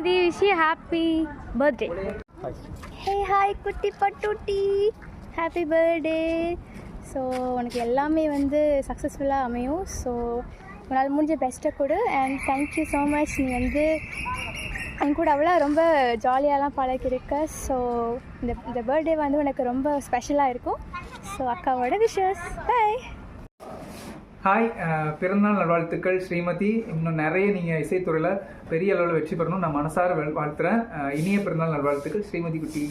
Srimathi wish you happy birthday hey hi குட்டி பட்டுட்டி. Happy birthday so உனக்கு எல்லாமே வந்து சக்ஸஸ்ஃபுல்லாக அமையும். ஸோ உன்னால் முடிஞ்ச பெஸ்ட்டை கொடு. அண்ட் தேங்க்யூ ஸோ மச் நீ வந்து என் கூட அவ்வளோ ரொம்ப ஜாலியாகலாம் பழகிருக்க ஸோ இந்த இந்த பர்த்டே வந்து உனக்கு ரொம்ப ஸ்பெஷலாக இருக்கும். ஸோ அக்காவோட விஷஸ் பை ஹாய் uh, பிறந்தநாள் நல்வாழ்த்துக்கள். ஸ்ரீமதி இன்னும் நிறைய நீங்கள் இசைத்துறையில் பெரிய அளவில் வெற்றி பெறணும். நான் மனசார வாழ்த்துறேன். Uh, இனிய பிறந்தநாள் நல்வாழ்த்துக்கள் ஸ்ரீமதி குட்டி.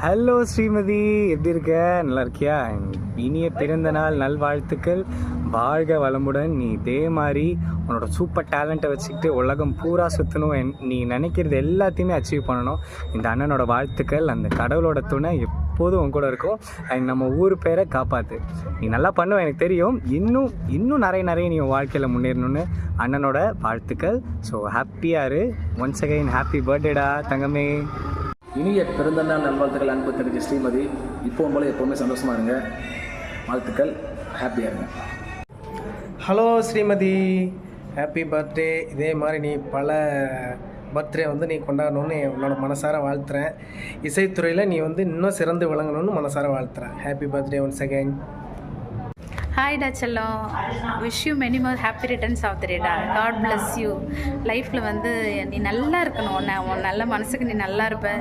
ஹலோ ஸ்ரீமதி. எப்படி இருக்க? நல்லா இருக்கியா? இனிய பிறந்த நாள் நல்வாழ்த்துக்கள். வாழ்க வளமுடன். நீ இதே மாதிரி உன்னோட சூப்பர் டேலண்ட்டை வச்சுக்கிட்டு உலகம் பூரா சுற்றணும் என்- நீ நினைக்கிறது எல்லாத்தையுமே அச்சீவ் பண்ணணும். இந்த அண்ணனோட வாழ்த்துக்கள் அந்த கடவுளோட துணை எப்போதும் உன் கூட இருக்கும். அண்ட் நம்ம ஊர் பேரை காப்பாற்று நீ நல்லா பண்ணுவ எனக்கு தெரியும். இன்னும் இன்னும் நிறைய நிறைய நீ உன் வாழ்க்கையில் முன்னேறணும்னு அண்ணனோட வாழ்த்துக்கள். ஸோ ஹாப்பியாக இரு. ஒன்ஸ் அகைன் ஹாப்பி பர்த்டேடா தங்கமே. இனிய பிறந்தநாள் நல்வாழ்த்துக்கள் அன்பு தெரிஞ்ச ஸ்ரீமதி. இப்போ போல எப்போவுமே சந்தோஷமாக இருங்க. வாழ்த்துக்கள் ஹாப்பியாக இருங்க. ஹலோ ஸ்ரீமதி. ஹாப்பி பர்த்டே இதே மாதிரி நீ பல பர்த்டே வந்து நீ கொண்டாடணும்னு உன்னோட மனசார வாழ்த்துறேன். இசைத்துறையில் நீ வந்து இன்னும் சிறந்து விளங்கணும்னு மனசார வாழ்த்துறேன். Happy birthday once second hi டா செல்லம் wish you many more happy returns of the day God bless you லைஃப்பில் வந்து நீ நல்லா இருக்கணும். உன்னை உன் நல்ல மனசுக்கு நீ நல்லா இருப்ப.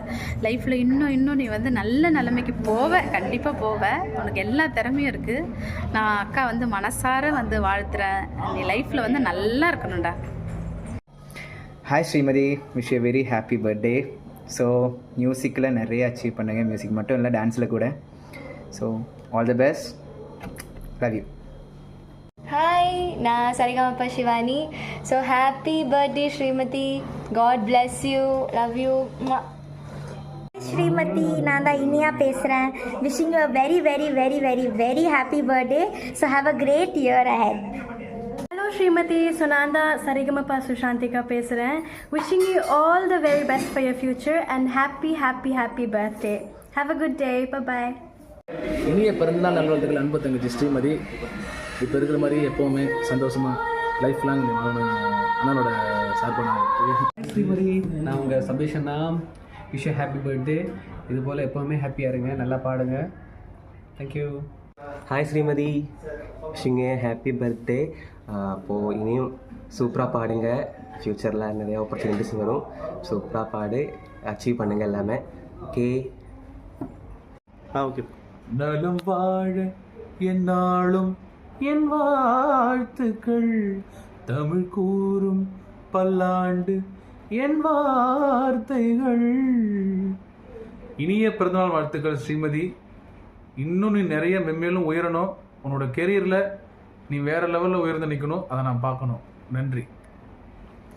லைஃப்பில் இன்னும் இன்னும் நீ வந்து நல்ல நிலைமைக்கு போவ. கண்டிப்பாக போவ. உனக்கு எல்லா திறமையும் இருக்குது நான் அக்கா வந்து மனசார வந்து வாழ்த்துறேன். நீ லைஃப்பில் வந்து நல்லா இருக்கணும்டா hi Srimathi. Wish a very happy birthday so மியூசிக்கில் நிறைய அச்சீவ் பண்ணுங்கள் மியூசிக் மட்டும் இல்லை டான்ஸில் கூட. So all the best love you hi நான் Sarigamapa Shivani so happy birthday Srimathi God bless you love you Srimathi நான் தான் இனியா பேசுகிறேன் wishing you very very very very very happy birthday so have a great year ahead hello Srimathi so நான் தான் சரிகமப்பா சுஷாந்திகா பேசுகிறேன் wishing you all the very best for your future and happy happy happy birthday have a good day bye இனிய பிறந்தநாள் நல்வாழ்த்துக்கள் அன்பு தங்கச்சி ஸ்ரீமதி. இப்போ இருக்கிற மாதிரி எப்போவுமே சந்தோஷமா லைஃப் லாங் அண்ணனோட சார்பான ஸ்ரீமதி. நான் உங்கள் சபீஷன்னா விஷ் ஹாப்பி பர்த்டே இது போல் எப்போவுமே ஹாப்பியாக இருங்க நல்லா பாடுங்க. Thank you hi Srimathi. Wishing happy birthday அப்போது இனியும் சூப்பராக பாடுங்க. ஃப்யூச்சரில் நிறைய ஆப்பர்ச்சுனிட்டிஸ் வரும். சூப்பராக பாடு அச்சீவ் பண்ணுங்கள் எல்லாமே. ஓகே ஆ ஓகே நலம் வாழ என்னாலும் என் வாழ்த்துக்கள். தமிழ் கூறும் பல்லாண்டு என் வார்த்தைகள். இனிய பிறந்தநாள் வாழ்த்துக்கள் ஸ்ரீமதி. இன்னும் நீ நிறைய மென்மேலும் உயரணும். உன்னோட கெரியரில் நீ வேற லெவலில் உயர்ந்து நிற்கணும் அதை நான் பார்க்கணும். நன்றி.